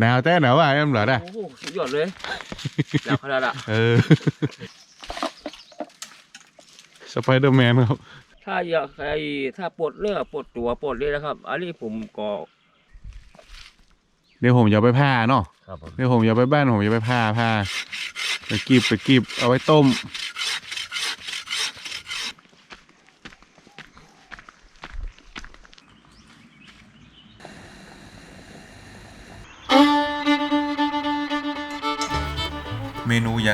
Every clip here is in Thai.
หนาวแต่หนาวอะ em lỡ đây โอ้โหสุดยอดเลยหนาวขนาดอะ ừ Spiderman ครับ ถ้าอยากใครถ้าปวดเลือดปวดตัวปวดเลยนะครับ อันนี้ผมก็เดี๋ยวผมจะเอาไปผ้าเนาะครับผมเดี๋ยวผมจะไปบ้านผมจะไปผ้าผ้าไปกีบไปกีบเอาไว้ต้ม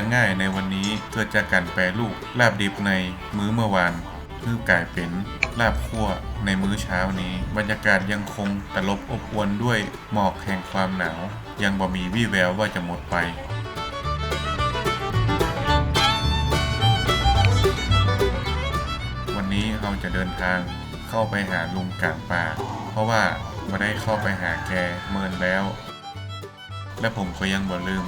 างง่ายในวันนี้เกิดจากการแปรรูปลาบดิบในมื้อเมื่อวานเพื่อกลายเป็นลาบคั่วในมื้อเช้านี้ บรรยากาศยังคงตลบอบอวนด้วยหมอกแห่งความหนาว ยังบ่มีวี่แววว่าจะหมดไปวันนี้เราจะเดินทางเข้าไปหาลุงกลางป่า เพราะว่าไม่ได้เข้าไปหาแกเมินแล้ว และผมก็ยังบ่ลืม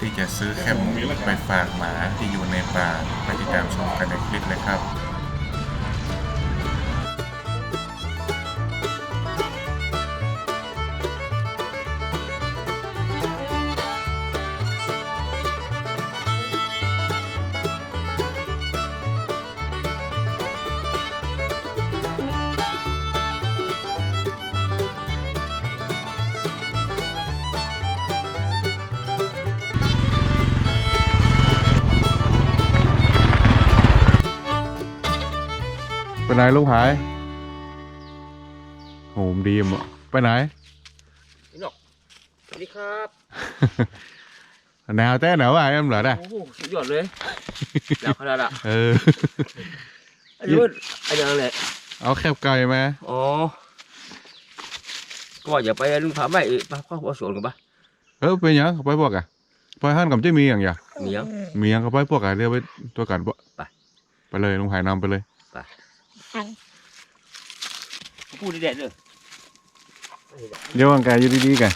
ที่จะซื้อแคบหมูไปฝากหมาที่อยู่ในป่าไปติดตามชมกันในคลิปเลยครับ ไปไหนลูกหายโหมดีมอะไปไหนพี่นกสวัสดีครับหนาวแต่หนาวอะ em lỡ đây โอ้โหสุดยอดเลยหนาวขนาดอะ ừ อันนี้มันอันนี้อะไรเอาแคบไก่มาอ๋อ ก็ว่าอย่าไปลุงผาไม่เออไปเข้าหัวสวนกันปะเออไปยังไปพวกอะไปห้านกับเจ้ามีอย่างอย่าเมียงมียังก็ไปพวกอะเรียกไปตัวกันปะไป ไปเลยลุงหายนำไปเลย พูดได้เด็ดเลยเดี๋ยววางกายอยู่ดีๆกัน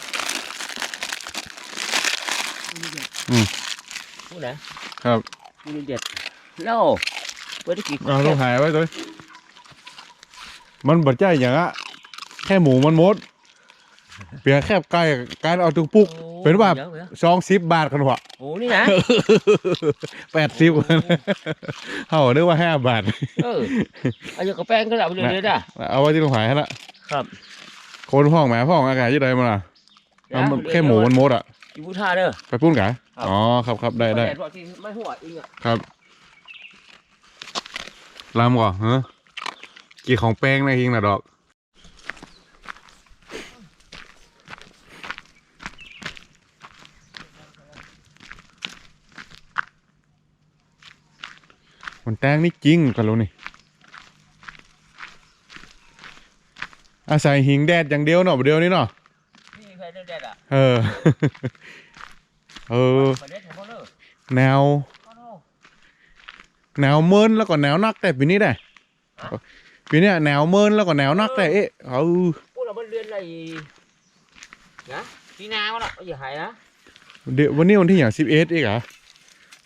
อืมพูดไหนครับพูดได้เด็ดแล้วเพื่อที่กี่เอาลุงหายไว้ตัวมันบัดใจอย่างอะแค่หมูมันหมด เปลี่ยนแคบไก่การเอาตุกปุก เป็นว่าดี๋ยวดี๋ยวซองสิบบาทกันวะ โอ้นี่นะ แปดสิบเฮาเรียกว่าห้าบาท เออเอาอย่างกับแป้งก็ได้ไปเลยเลยนะเอาไว้ที่ลุงหายให้ละครับคนห้องแหมห้องอากาศยี่ใดมาล่ะเอามันแค่หมูมันหมดอะอยู่พุท่าเด้อไปปุ้นกะครับอ๋อครับครับได้ได้แดว่าที่ไม่หัวเองอะครับลำก่อนเฮ้กี่ของแป้งนะทิงนะดอก มันแตงนี่จริงกันรู้นี่ อาศัยหิงแดดอย่างเดียวเนาะเดียวนี้เนาะนี่ใครเด็ดเด็ดอะ เออ เออไปเด็ดของเขาเด้อแนวเขาเด้อแนวเมินแล้วก็แนวนักแต่ปีนี้ได้ปีเนี้ยแนวเมินแล้วก็แนวนักแต่เอ๊ะเอาพวกเรามันเรียนอะไรนะปีนาวะเนาะอย่าหายนะเดี๋ยววันนี้วันที่อย่างสิบเอ็ดอีกเหรอ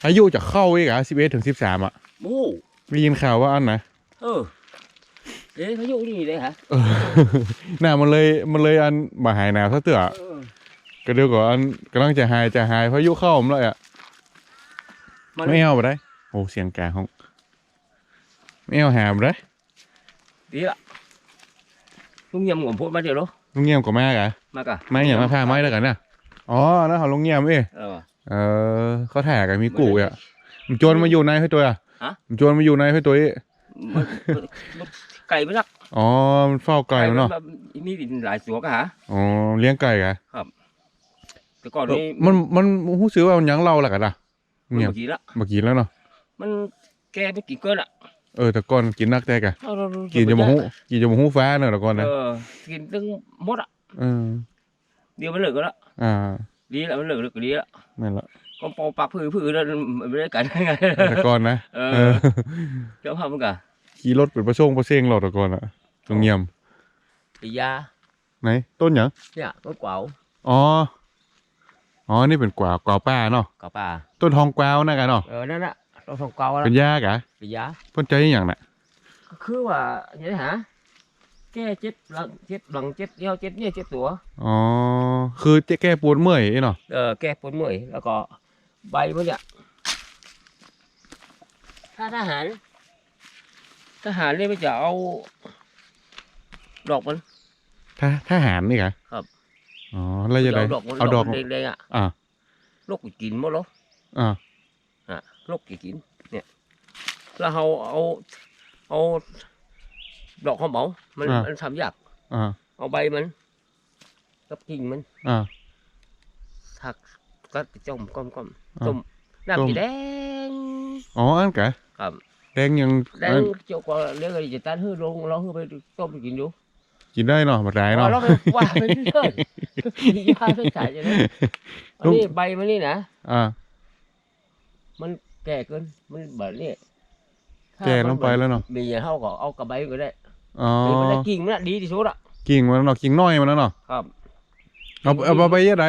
อายุจะเข้าอีกเหรอสิบเอ็ดถึงสิบสามอะ โอ้ไม่ยินข่าวว่าอันนะเออเอ๊ะพายุนี่เลยฮะเออน่ามันเลยมันเลยอันมาหายหนาวซะเถอะเออก็เดี๋ยวก่อนอันกำลังจะหายจะหายพายุเข้าผมแล้วอะมันไม่เอาไปได้โอ้เสียงแกห้องไม่เอาหามได้ดีละลุงยำผมพูดมาเดี๋ยวเหรอลุงเงียบกับแม่กะมากะไม่อย่างมาพาไม้แล้วกันนะอ๋อนั่นเขาลุงเงียบเอ้เออ เออเขาถ่ายกันมีกูอะมันโจรมาอยู่ในให้ตัวอะ ฮะ มันโจรมาอยู่ในให้ตัวเอ้มันมันมันไก่ไม่รักอ๋อมันเฝ้าไก่มันเนาะแบบมีหลายตัวกะฮะอ๋อเลี้ยงไก่กะแต่ก่อนนี้มันมันรู้สึกว่ามันยังเล่าแหละกันนะมันเงียบเมื่อกี้ละ เมื่อกี้แล้วเนาะมันแกไปกี่เกินอะเออแต่ก่อนกินนักแต่กะเอาเราเรากินจะมาหูกินจะมาหูฟ้าเนอะแต่ก่อนนะเออกินตั้งหมดอะ เออเดี๋ยวมันเหลือก็ละอ่า ดีละมันเหลือเหลือก็ดีละนั่นแหละ ก็ปอปากผือผือแล้วไม่ได้กันไงแต่ก่อนนะเออเจ้าภาพมันกะขี่รถเป็นประชงประเซงเราแต่ก่อนอะตรงเงียมไอ้ยาไหนต้นหยังเนี่ยต้นกวาวอ๋ออ๋อนี่เป็นกว่ากว่าป้าเนาะกับป่าต้นทองกวาวนะกันเนาะเออนั่นน่ะต้นทองกวาวแล้วเป็นยากะไอ้ยาต้นใจอย่างน่ะก็คือว่าอย่างนี้ฮะที่ก้เจ็บหลังเจ็บหลังเจ็บเดี่ยวเจ็บเนี่ยเจ็บตัว อ๋อ คือจะแก้ปวดเมื่อยเนาะ เออ แก้ปวดเมื่อย แล้วก็ ใบมันเนี่ยถ้าทหาร ทหารเนี่ยมันจะเอา ดอกมันถ้าถ้าหารนี่กะครับ อ๋อแล้วจะได้ดอกมันเอาดอกมันแดงๆอะอ่าลูกกินหมดแล้วอ่าอะลูกกิน เนี่ย แล้วเราเอาเอาดอกข้าวเหมา มันอ่ามั มันทำยากอ่าเอาใบมันกับกิ่งมันอ่าถักก็จมก้มก้มอ่า จมน้ำต้มสีแดงอ๋ออันกะครับแดงยังแดงเจ้าก็เรียกอะไรจะตันหื้อลงเราหื้อไปต้มไปกินดูกินได้เนาะบัดได้เนาะเราไปว่าไปเรื่อยๆมียาใส่ใจจะได้อันนี้ใบมันนี่นะอ่ามันแก่เกินมันแบบนี้ถ้าแก่ลงไปแล้วเนาะมีอย่างเท่าก็เอากระใบก็ได้อ๋อมีมันได้กิ่งมันน่ะดีที่สุดอะกิ่งมันเนาะกิ่งน้อยมันแล้วเนาะครับ เอาเอาเอาไปเยอะได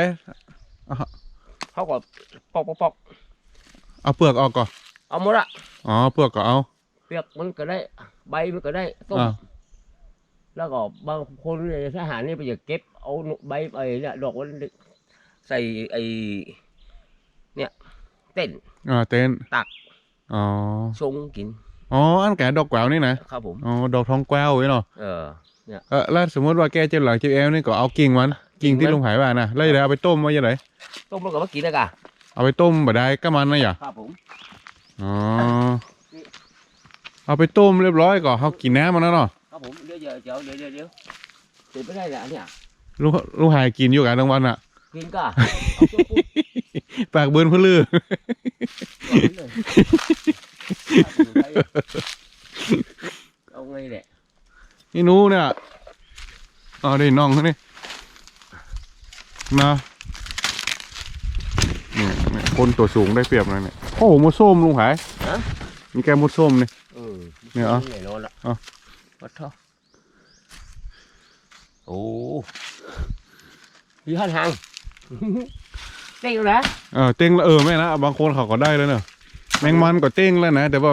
เขาก็ปอกปอกปอกเอาเปลือกออกก่อนเอาหมดอะอ๋อเปลือกก็เอาเปียกมันก็ได้ ใบมันก็ได้ต้มอ่าแล้วก็บางคนในทหารนี่ไปจะเก็บเอาใบไอ้เนี่ยดอกมันใส่ไอ้เนี่ยเต้นอ่าเต้นตักอ๋อชงกินอ๋ออันแกะดอกแกวนี่นะครับผม อ๋อดอกทองแกวไว้เนาะเออ เออแล้วสมมติว่าแกเจ็บหลังเจ็บเอวนี่ก็เอากิ่งมัน กิ่งที่กิ่งมันลุงหายว่าน่ะแล้วจะได้เอาไปต้มไว้ยังไงต้มแล้วก็มากินนะกะเอาไปต้มบ่ได้ก็มันนะอย่าครับผมอ๋อเอาไปต้มเรียบร้อยก่อนเขากินน้ำมันแล้วเนาะครับผมเดี๋ยวเดี๋ยวเดี๋ยวเดี๋ยวเดี๋ยวเดี๋ยวเดี๋ยวไม่ได้ละเนี่ยลูกลูกหายกินอยู่กันทั้งวันอะกินกะเอาตัวปุ๊บปากเบิร์นเพื่อลือวางไว้เลยเอาไงแหละนี่หนูเนี่ยอ๋อได้น้องเขานี่ นะเนี่ยเนี่ยคนตัวสูงได้เปรียบเลยเนี่ยโอ้โหมดส้มลุงหายมีแกมดส้มเนี่ย เออเนี่ยเหรอแน่นอนละเอาวัดเท่าโอ้ยหันหางเต้งแล้วนะเออเต้งแล้วเออแม่นะบางคนเขาก็ได้แล้วเนอะแมงมันก็เต้งแล้วนะแต่ว่า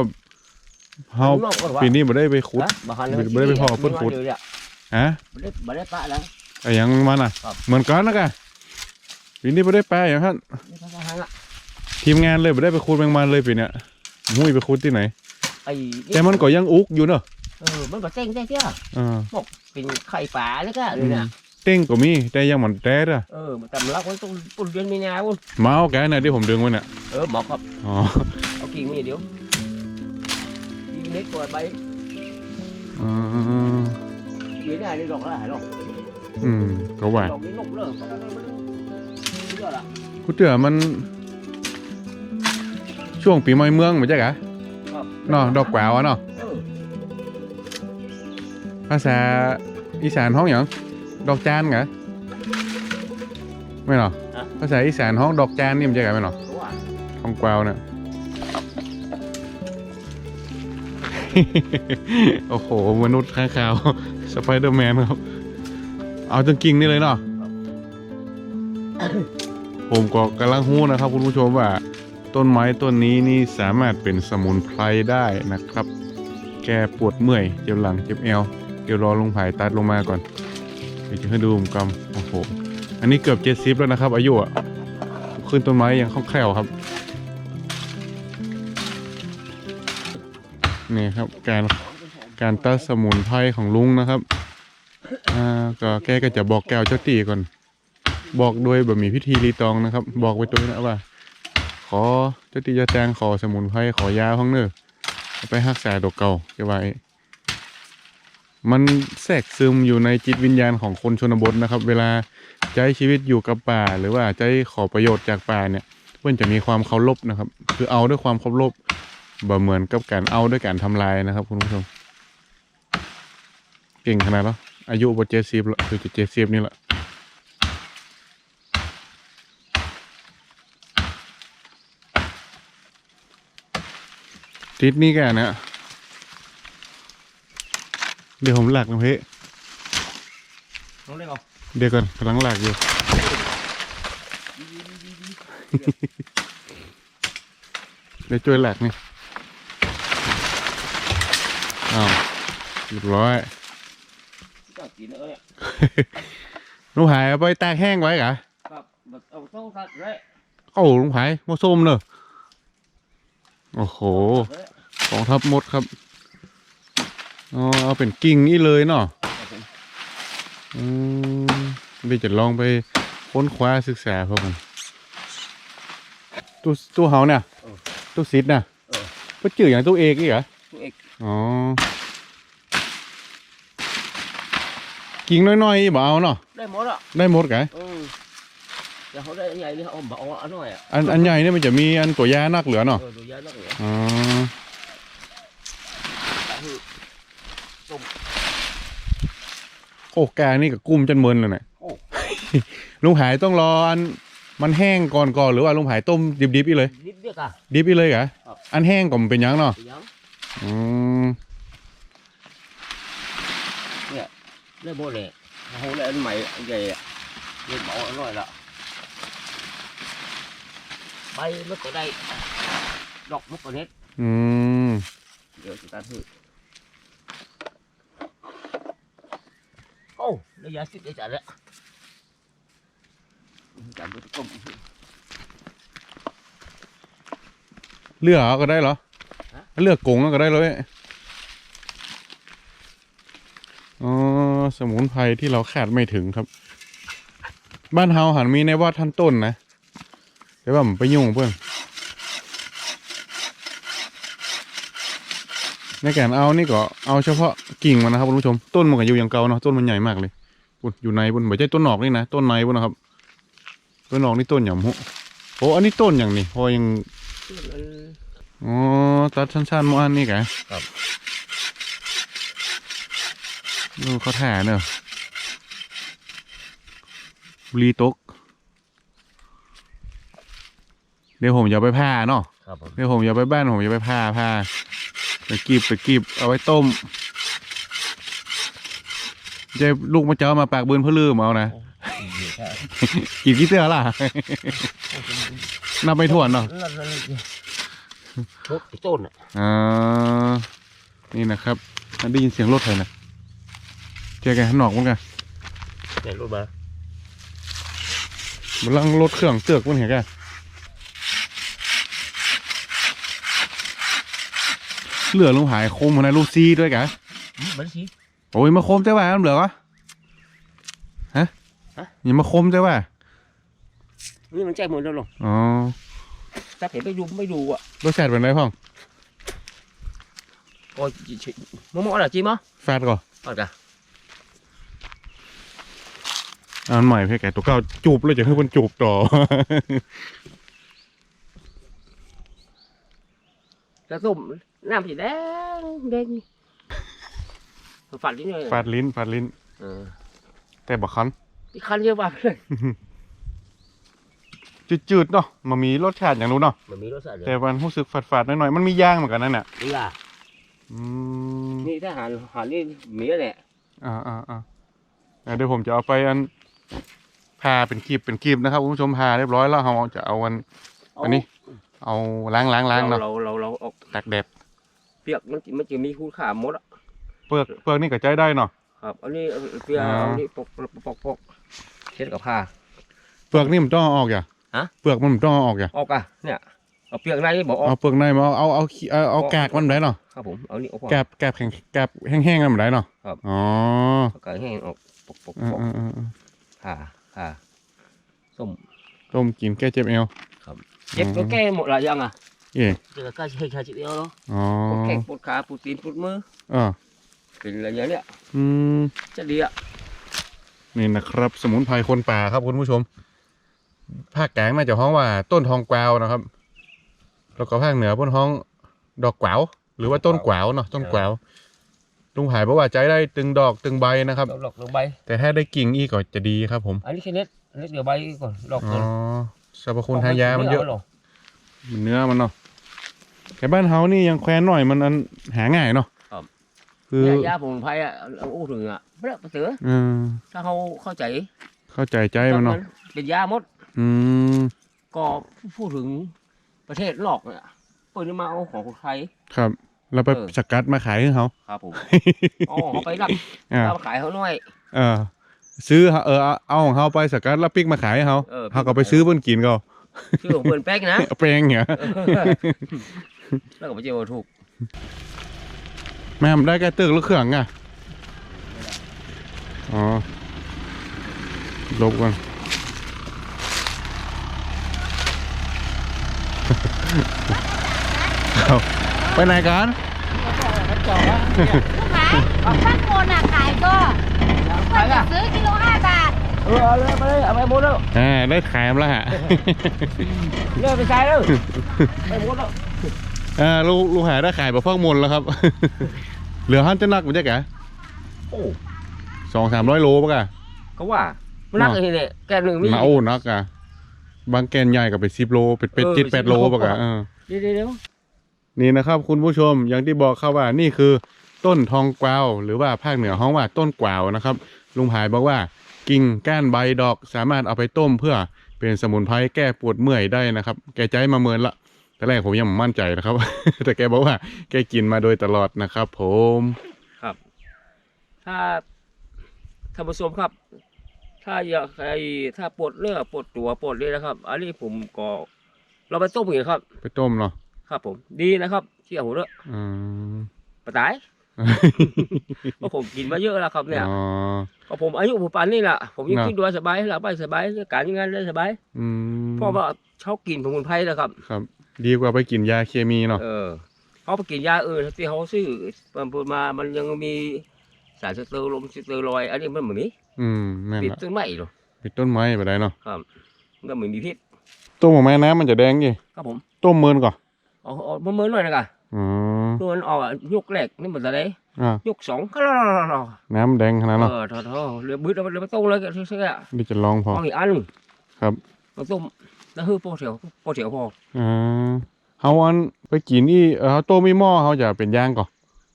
เฮาข้งนอกก่อนวะปีนี้บ่ได้ไปขุด ฮะบ่หันบ่ได้ไปพอเพิ่นขุดมีมาเยวเนี่ยฮะบ่ได้บ่ได้ปะแล้ว ไอ้หยังมันอะ ครับ เหมือนกันนะกะ ปีนี้บ่ได้ไปอย่างนั้นไม่ต้องหางอะทีมงานเลยบ่ได้ไปขุดแมงมันเลยปีเนี้ยมุ้ยไปขุดที่ไหนไอ้แต่มันก็ยังอุกอยู่เนอะเออมันก็เต้งได้เจ้าอ่าเป็นไข่ป่าแล้วก็เลยเนี่ยเต้งก็มีแต่ยังเหมือนแต้อะเออมันตำลักไว้ต้องปุ่นเดือนมีนาวุ้นมาเอาแกน่ะที่ผมดึงไว้น่ะเออหมอครับอ๋อเอากิ่งนี่เดี๋ยวกิ่งเล็กกว่าใบอืมกิ่งนี่นี่ดอกอะไรหรอกอืมก็ว่าดอกนี้นกเลิกเยอะละ กูเตือมัน ช่วงปีใหม่เมืองเหมือนจ้ะกะครับเนาะดอกแกวอะเนาะเออภาษาอีสานห้องหยังดอกจานกะไม่เนาะภาษาอีสานห้องดอกจานนี่มันจะกะไม่เนาะตัวห้องแกวเนี่ยโอ้โห มนุษย์ข้างคาวสไปเดอร์แมนครับ เอาจนกิ่งนี่เลยเนาะ ผมก็กำลังหู้นะครับคุณผู้ชมว่า ต้นไม้ต้นนี้นี่สามารถเป็นสมุนไพรได้นะครับ แก้ปวดเมื่อยเจ็บหลังเจ็บเอวเดี๋ยวรอลงไผ่ตัดลงมาก่อนเดี๋ยวจะให้ดูผมกำโอ้โหอันนี้เกือบเจ็ดสิบแล้วนะครับ อายุอะขึ้นต้นไม้ยังคล่องแคล่วครับนี่ครับการการตัดสมุนไพรของลุงนะครับอ่าก็แกก็จะบอกแก้วเจ้าตีก่อน บอกโดยแบบมีพิธีรีตองนะครับ บอกไปตัวนะว่า ขอเจ้าตีเจ้าแตงขอสมุนไพรขอยาห้องเนอเอไปรักษาดอกเก่าจะไว้ มันแทรกซึมอยู่ในจิตวิญญาณของคนชนบทนะครับ เวลาใช้ชีวิตอยู่กับป่า หรือว่าใช้ขอประโยชน์จากป่าเนี่ยเพื่อนจะมีความเคารพนะครับ คือเอาด้วยความเคารพบ่เหมือนกับการเอาด้วยการทำลายนะครับคุณผู้ชมเก่งขนาดแล้วอายุบเจ็ดสิบล้วคือจะเจ็ดสิบนี่แหละ ติดนี่แกนะเดี๋ยวผมหลักนะเพ่น้องเล็กเอาเดี๋ยวก่อนกำลังหลักอยู่เดี๋ยวช่วยหลักนี่อ้าวเรียบร้อยกินเอ้ยลุงหายเอาไปตากแห้งไว้กะครับแบบเอาต้องตัดเลยโอ้ลุงหายมะส้มเนอะ โอ้โหเลยกองทัพมดครับอ๋อเอาเป็นกิ่งนี่เลยเนาะครับผมอืมเดี๋ยวจะลองไปค้นคว้าศึกษาครับผมตู้ตู้เฮาเนี่ยตู้ซิดน่ะเออก็จื่ออย่างตู้เอกอีกเหรอตัวเอกอ๋อกิ่งน้อยๆบ่เอาเนาะได้หมดอะได้หมดกะอืม แต่เขาได้อันใหญ่นี่เอาเบาอันน้อยอะอันอันใหญ่เนี่ยมันจะมีอันตัวยานักเหลือเนาะเออดูยานักเหรออ๋อโอ้แกนี่กับกุ้มจนเมินเลยเนี่ยโอ้ลุงหายต้องรออันมันแห้งก่อนก่อนหรือว่าลุงหายต้มดิบๆอีเลยนิดเดียวอะดิบอีเลยกะครับอันแห้งก็มันเป็นยังเนาะไปยังอืมได้หมดเลยเขาได้อันใหม่อันใหญ่อะเล่นเบาอันน้อยละ ใบมันก็ได้ ดอกมันก็เน็ตอืมเดี๋ยวจะตัดให้โอ้ระยะสิบได้จัดแล้วจับไปต้มเลือกเอาก็ได้เหรอฮะเลือกกงเอาก็ได้เลยอ๋อสมุนไพรที่เราคาดไม่ถึงครับ บ้านเฮาหันมีในวัดท่านต้นนะ แต่ว่าผมไปยุ่งเพื่อนในการเอานี่ก็เอาเฉพาะกิ่งมันนะครับคุณผู้ชม ต้นมันก็อยู่อย่างเก่าเนาะต้นมันใหญ่มากเลยปุ่นอยู่ในบนไม่ใช่ต้นหนอกนี่นะต้นในบนนะครับ ต้นหนอกนี่ต้นหย่ำหุโอ้อันนี้ต้นอย่างนี้พอยังอ๋อตัดสั้นๆมาอันนี้กะครับดูเขาถ่าเนอะรีตก เดี๋ยวผมจะเอาไปผ้าเนาะครับผมเดี๋ยวผมจะไปบ้านผมจะไปผ้าผ้าไปกีบไปกีบเอาไว้ต้มจะลูกมาเจ้ามาปากบืนเพื่อลืมเอานะใช่กีบกี่เตื้อล่ะนับไม่ถ้วนเนาะนั่นนั่นรถต้นอะอ่านี่นะครับได้ยินเสียงรถใครนะเจอกันข้างนอกมั้งกันไหนรถมามันลังรถเครื่องเตือกมันเห็นกัน เหลือลุงหายโคมมาในลูกซีด้วยกะมันสิโอ้ยมาโคมเจ้าว่าเหลือวะฮะฮะอย่ามาโคมเจ้าว่านี่มันใจหมดแล้วหรออ๋อถ้าเห็นไม่ดูไม่ดูอะรสชาติเป็นไรพ่องก็มอมออะไรจีมั้งแฟดก่อนเอาจ้ะอ่านใหม่เพื่อแกตัวเก่าจูบเลยจะให้มันจูบต่อกระส้ม น้ำสีแดงแดงฝันนิดหน่อยฟาดลิ้นฟาดลิ้น เออแต่บอกคันที่คันเยอะมากเลยจืดๆเนาะมันมีรสชาติอย่างนู้นเนาะมันมีรสชาติเลยแต่มันรู้สึกฝาดๆหน่อยๆมันมีย่างเหมือนกันนั่นแหละนี่ล่ะอืมนี่ถ้าหารหารนี่มีแหละอ่าอ่าอ่าเดี๋ยวผมจะเอาไปอันพาเป็นคลิปเป็นคลิปนะครับคุณผู้ชมพาเรียบร้อยแล้วเราจะเอาอัน อันนี้ เอาล้างล้างล้างเนาะเราเราเราเอาตากแดด เปียกมันมันจะมีคุณค่าหมดอะเปลือกเปลือกนี่ก็ใจได้เนาะ ครับ อันนี้เอาเปียกอ่าเอานี่ปกปกปกปกเช็ดกับผ้า เปลือกนี่มันต้องเอาออกอย่าฮะ เปลือกมันต้องเอาออกอย่าออกอะเนี่ยเอาเปียกในบอกออก เอาเปลือกในมาเอาเอาเอาขี้เอาเอากากมันได้เนาะครับผมเอานี่ออกกาบกาบแข็งกาบแห้งๆนั่นมันได้เนาะครับ อ๋อเอากายแห้งออกปกปกอ่าปกอ่าอ่าอ่าผ้าผ้าส้มต้มกินแก้เจ็บเอว เจ็บก็แก้หมดหลายอย่างอะ เย่เจอก็ใช้ใช้จิตเดียวเนาะอ๋อปวดแข้งปวดขาปวดตีนปวดมืออ่าเป็นอะไรอย่างเนี้ยอืม จะดีอะนี่นะครับ สมุนไพรคนป่าครับคุณผู้ชม ภาคกลางน่าจะฮ้องว่าต้นทองกวาวนะครับ แล้วก็ภาคเหนือเพ้นฮ้องดอกกวาวหรือว่าต้นกวาวเนาะต้นกวาวลุงหายบอกว่าใจได้ตึงดอกตึงใบนะครับ ดอกดอกดอกใบ แต่ถ้าได้กิ่งอีกก็จะดีครับ ผม อันนี้แค่เน็ตอันนี้เดี๋ยวใบก่อนดอกอ๋ก่ออนสรรพคุณทางยามันเยอะหรอกมันเนื้อมันเนาะ แต่บ้านเฮานี่ยังแคว้นหน่อยมันอันหาง่ายเนาะคือเนี่ยยาผมไพรอะเอาอู้ถึงอะเปรี้ยวเสือเออถ้าเขาเข้าใจเข้าใจใจมันเนาะเป็นยาหมด อืมก็พูดถึงประเทศนอกเนี่ยเปิดมาเอาของคนไทย ครับ เราไปเออ สกัดมาขายให้เขาครับผมอ๋อเขาไปรับอ่าเอามาขายเขาหน่อย เออ ซื้อเออเอาเอาของเขาไปสกัดแล้วปิกมาขายให้เขาเออ เขาก็ไปซื้อเพิ่นกินก็ชื่อของเพื่อนแป๊กนะแปลงเนี่ย แล้วก็ไปเจอถูกแม่มได้แก่ตึกแล้วเครื่องอะอ๋อลบก่อนเอาไปไหนกันขายของบ้านโคนอะขายก็ไปละซื้อกิโลห้าบาทเออเอาเลยไปเลยเอาไปหมดแล้วอ่าได้ขายมาแล้วฮะ เลิกไปใช้แล้วไปหมดแล้ว อ่าลูกลูกหาได้ขายแบบฟักมนแล้วครับ เหลือหันจะนักมันจะแกะโอ้สองสามร้อยโลปะกะเขาว่ามันนักอย่างนี้เนี่ยแกหนึ่งมีมาโอ้นักอะบางแกนใหญ่กับไปสิบโล เป็นเป็นเออเจ็ดแปด10โลโลปะกะเออเดี๋ยวเดี๋ยวเดี๋ยวนี่นะครับคุณผู้ชมอย่างที่บอกครับว่านี่คือต้นทองกวาว หรือว่าภาคเหนือห้องว่าต้นกวาวนะครับ ลุงหายบอกว่ากิ่งก้านใบดอกสามารถเอาไปต้มเพื่อเป็นสมุนไพรแก้ปวดเมื่อยได้นะครับ แกใจมาเมินละ แต่แรกผมยังไม่มั่นใจนะครับ แต่แกบอกว่า แกกินมาโดยตลอดนะครับ ผมครับ ถ้าท่านผู้ชมครับ ถ้าอยากไอ้ถ้าปวดเลือดปวดตัวปวดเลยนะครับ อันนี้ผมก็เราไปต้มกันครับ ไปต้มเนาะครับ ผม ดีนะครับเชี่ยหัวเรอะอืมปะตายเพราะผมกินมาเยอะแล้วครับเนี่ยอ๋อก็ผมอายุผมปานนี่แหละผมยังเนอะคิดดูว่าสบายหลับไปสบายการงานได้สบายอืมเพราะว่าเขากินสมุนไพรแล้วครับ ครับ ดีกว่าไปกินยาเคมีเนาะ เออเขาไปกินยาอื่นที่เขาซื้อมันพูดมามันยังมีสารสเตอรอยด์สเตอรอยด์อันนี้มันเหมือนนี้อืมแม่นติดละต้นไม้หรอเป็นต้นไม้ไปได้เนาะครับมันก็เหมือนมีพิษต้มออกมาน้ำมันจะแดงยี่ครับผมต้มเมินก่อนเอาเอามาเมินหน่อยนะกะอ๋อตัวมันออกอะยกแรกนี่เหมือนอะไรอะยกสองก็รอรอรอน้ำแดงขนาดเอเนาะอทอทอเรือบึ้ดแล้วมันเลยมาต้มเลยก็เชื่อเดี๋ยวจะลองพอ เอาอีกอันหนึ่งครับมาต้ม แล้วคือโปรเถียวโปรเถียวพออ่าเฮาอันไปกินอีเออเฮาต้มมีหม้อเฮาจะเป็นย่างก่อน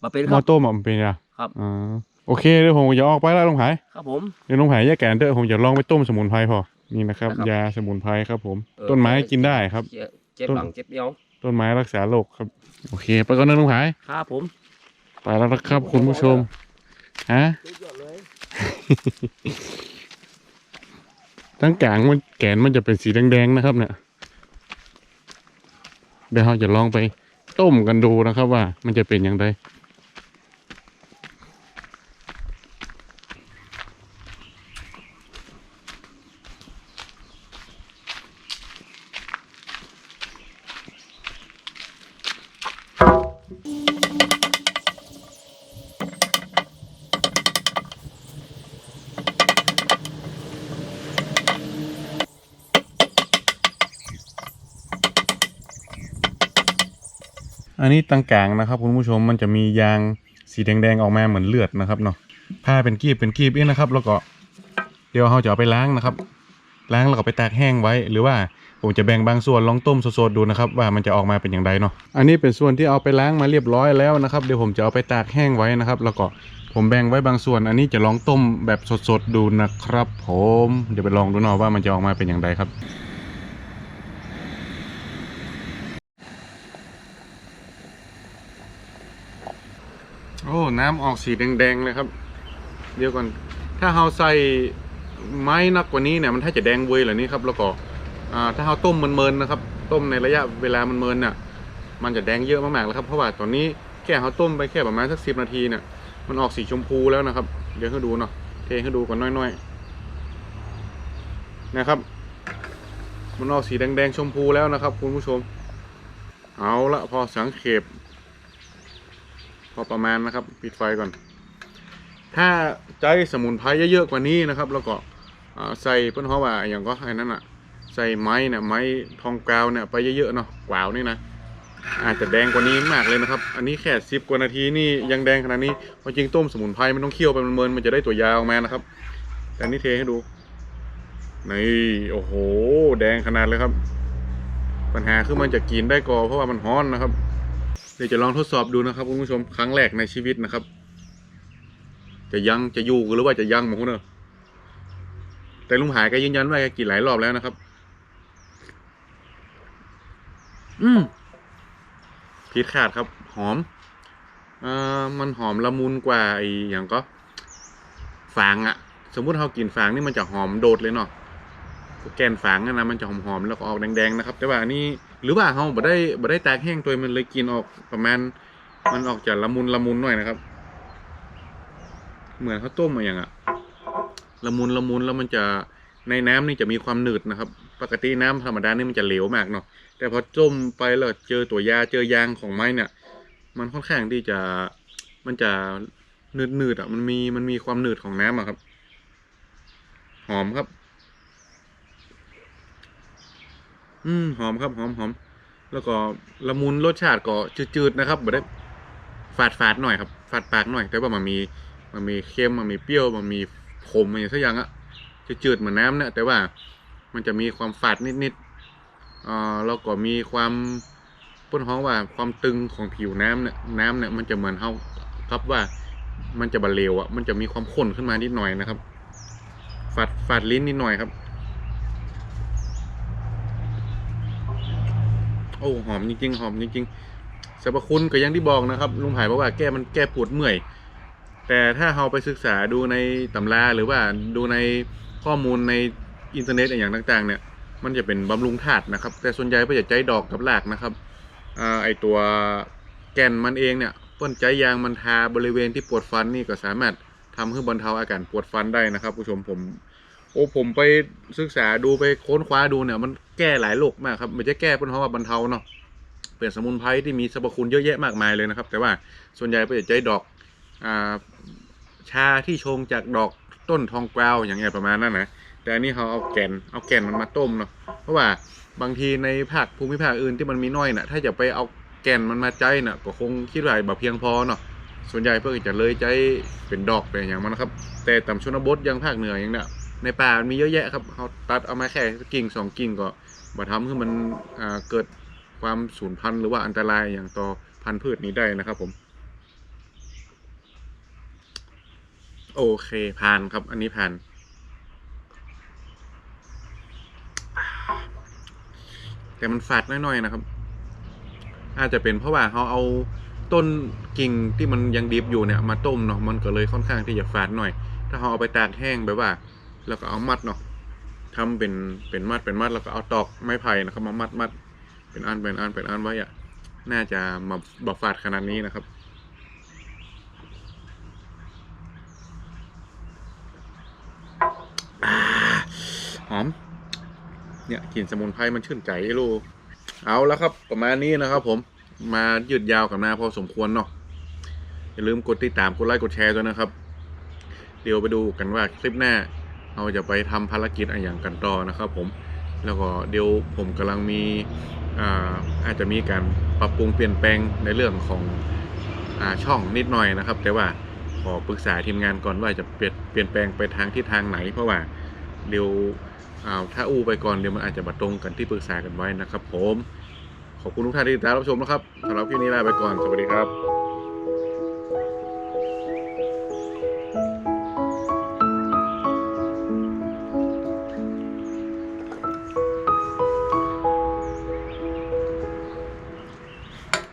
มาเป็นหคม้อรับต้มอะมันเป็นยาครับ อ่าโอเคเดี๋ยวผมจะออกไปแล้วลุงหาย ครับผม เดี๋ยวลุงหายแยกแกนเด้อผมจะลองไปต้มสมุนไพรพอ นี่นะครับ นะครับ ยาสมุนไพรครับผม เออต้นไม้กินได้ครับ เจ็บเจ็บต้นบังเจ็บเดียวต้นไม้รักษาโรคครับ โอเค ไปก่อนนะลุงหายครับผม ไปแล้วนะครับ คุณผู้ชม ฮะสุดยอดเลย ทั้งกลางมันแกนมันจะเป็นสีแดงๆนะครับ เนี่ยเดี๋ยวเราจะลองไปต้มกันดูนะครับว่ามันจะเป็นอย่างไร อันนี้ตังกลางนะครับคุณผู้ชมมันจะมียางสีแดงๆออกมาเหมือนเลือดนะครับเนาะผ้าเป็นกีบเป็นกีบเองนะครับ แล้วก็เดี๋ยวเราจะเอาไปล้างนะครับ ล้างแล้วก็ไปตากแห้งไว้ หรือว่าผมจะแบ่งบางส่วนลองต้มสดๆดูนะครับ ว่ามันจะออกมาเป็นอย่างไรเนาะอันนี้เป็นส่วนที่เอาไปล้างมาเรียบร้อยแล้วนะครับเดี๋ยวผมจะเอาไปตากแห้งไว้นะครับ แล้วก็ผมแบ่งไว้บางส่วน อันนี้จะลองต้มแบบสดๆดูนะครับ ผมเดี๋ยวไปลองดูเนาะว่ามันจะออกมาเป็นอย่างไรครับ น้ำออกสีแดงๆเลยครับ เดี๋ยวก่อน ถ้าเราใส่ไม้นักกว่านี้เนี่ยมันถ้าจะแดงเวยเหล่านี้ครับ แล้วก็ถ้าเราต้มมันเมินๆนะครับ ต้มในระยะเวลามันเมินเนี่ยมันจะแดงเยอะมากๆแล้วครับ เพราะว่าตอนนี้แค่เราต้มไปแค่ประมาณสักสิบนาทีเนี่ย มันออกสีชมพูแล้วนะครับ เดี๋ยวให้ดูเนาะ เทให้ดูก่อนน้อยๆ นะครับ มันออกสีแดงๆชมพูแล้วนะครับ คุณผู้ชม เอาละพอสังเขป พอประมาณนะครับ ปิดไฟก่อน ถ้าใจสมุนไพรเยอะๆกว่านี้นะครับ แล้วก็ใส่เพื่อนเขาว่าอย่างก็ไอ้นั่นอะ ใส่ไม้เนี่ยไม้ทองกาวเนี่ยไปเยอะๆเนาะกวาวนี่นะอาจจะแดงกว่านี้มากเลยนะครับ อันนี้แค่สิบกว่านาทีนี่ยังแดงขนาดนี้เพราะจริงต้มสมุนไพรมันต้องเคี่ยวไปมันเมินมันจะได้ตัวยาวมานะครับ แต่นี่เทให้ดูนี่โอ้โห แดงขนาดเลยครับ ปัญหาคือมันจะกินได้ก่อเพราะว่ามันฮ้อนนะครับ ดี๋ยวจะลองทดสอบดูนะครับคุณผู้ชมครั้งแรกในชีวิตนะครับ จะยังจะอยู่หรือว่าจะยังหมคุณเนอะแต่ลุงหายก็ยืนยันว่าแกกินหลายรอบแล้วนะครับ อืมผิดขาดครับ หอมอ่ามันหอมละมุนกว่าไออย่างก็ฟางอะสมมุติเรากินฝางนี่มันจะหอมโดดเลยเนาะแกนฝางนั่นนะมันจะหอมๆแล้วก็ออกแดงๆนะครับ แต่ว่าอันนี้ หรือว่าเราบ่ได้บ่ได้แตกแห้งตัวมันเลยกินออกประมาณ มันออกจากละมุนละมุนหน่อยนะครับ เหมือนข้าวต้มมาอย่างอะละมุนละมุนแล้วมันจะในน้ำนี่จะมีความหนืดนะครับ ปกติน้ำธรรมดานี่มันจะเหลวมากเนาะแต่พอต้มไปแล้วเจอตัวยาเจอยางของไม้เนี่ย มันค่อนข้างที่จะมันจะหนืดหนืดอะมันมีมันมีความหนืดของน้ำอะครับ หอมครับ อืมหอมครับหอมหอมแล้วก็ละมุนรสชาติก็จืดๆนะครับแบ่ได้ฝาดฝาดหน่อยครับ ฝาดปากหน่อย แต่ว่ามันมีมันมีเค็มมันมีเปรี้ยวมันมีขมอะไรสักอย่างอะจืดๆเหมือนน้ำเนี่ยแต่ว่ามันจะมีความฝาดนิดๆอ่าแล้วก็มีความป้นห้องว่าความตึงของผิวน้ำเนี่ยน้ำเนี่ยมันจะเหมือนเท่าครับว่ามันจะบะเลวอะมันจะมีความข้นขึ้นมานิดหน่อยนะครับ ฝาดฝาดลิ้นนิดหน่อยครับ โอ้หอมจริงๆหอมจริงๆสรรพคุณก็ยังที่บอกนะครับลุงไผ่บอกว่าแก้มันแก้ปวดเมื่อย แต่ถ้าเราไปศึกษาดูในตำราหรือว่าดูในข้อมูลในอินเทอร์เน็ตอย่างต่างๆ เนี่ย มันจะเป็นบำรุงธาตุนะครับ แต่ส่วนใหญ่ก็จะใจดอกกับรากนะครับอไอตัวแก่นมันเองเนี่ยต้นใจยางมันทาบริเวณที่ปวดฟันนี่ก็สามารถทำให้บรรเทาอาการปวดฟันได้นะครับ ผู้ชมผม โอ้ผมไปศึกษาดูไปค้นคว้าดูเนี่ย มันแก้หลายโรคมากครับไม่ใช่แก้เพราะว่าบรรเทาเนาะเป็นสมุนไพรที่มีสรรพคุณเยอะแยะมากมายเลยนะครับ แต่ว่าส่วนใหญ่ก็จะใจดอกอ่าชาที่ชงจากดอกต้นทองกวาวอย่างเงี้ยประมาณนั้นนะแต่อันนี้เขาเอาแก่นเอาแก่นมันมาต้มเนาะเพราะว่าบางทีในภาคภูมิภาคอื่นที่มันมีน้อยน่ะ ถ้าจะไปเอาแก่นมันมาใจน่ะก็คงคิดว่าแบบเพียงพอเนาะส่วนใหญ่เพื่อจะเลยใจเป็นดอกเป็นอย่างมันนะครับ แต่ต่ำชนบทยังภาคเหนืออย่างเนี้ย ในป่ามันมีเยอะแยะครับเขาตัดเอามาแค่กิ่งสองกิ่งก็มาทำให้มันเกิดความสูญพันธุ์หรือว่าอันตรายอย่างต่อพันธุ์พืชนี้ได้นะครับผม โอเคผ่านครับ อันนี้ผ่าน แต่มันฝาดน้อยๆนะครับ อาจจะเป็นเพราะว่าเขาเอาต้นกิ่งที่มันยังดิบอยู่เนี่ยมาต้มเนาะมันก็เลยค่อนข้างที่จะฝาดหน่อย ถ้าเราเอาไปตากแห้งแบบว่า แล้วก็เอามัดเนาะทำเป็นเป็นมัดเป็นมัดแล้วก็เอาตอกไม้ไผ่นะครับมามัดมัดเป็นอันเป็นอันเป็นอันไว้อะน่าจะมาบฝาดขนาดนี้นะครับอหอม เนี่ยกลิ่นสมุนไพรมันชื่นใจลูกเอาแล้วครับ ประมาณนี้นะครับผมมายืดยาวกับนาพอสมควรเนาะอย่าลืมกดติดตามกดไลค์กดแชร์ด้วยนะครับ เดี๋ยวไปดูกันว่าคลิปหน้า เราจะไปทำภารกิจอะไรอย่างกันต่อนะครับ ผมแล้วก็เดี๋ยวผมกำลังมีอาอาจจะมีการปรับปรุงเปลี่ยนแปลงในเรื่องของอช่องนิดหน่อยนะครับ แต่ว่าขอปรึกษาทีมงานก่อนว่าจะเปลี่ยนเปลี่ยนแปลงไปทางที่ทางไหน เพราะว่าเดี๋ยวถ้าอู้ไปก่อนเดี๋ยวมันอาจจะมาตรงกันที่ปรึกษากันไว้นะครับ ผมขอบคุณทุกท่านที่ติดตามรับชมนะครับสำหรับคลิปนี้ลาไปก่อนสวัสดีครับ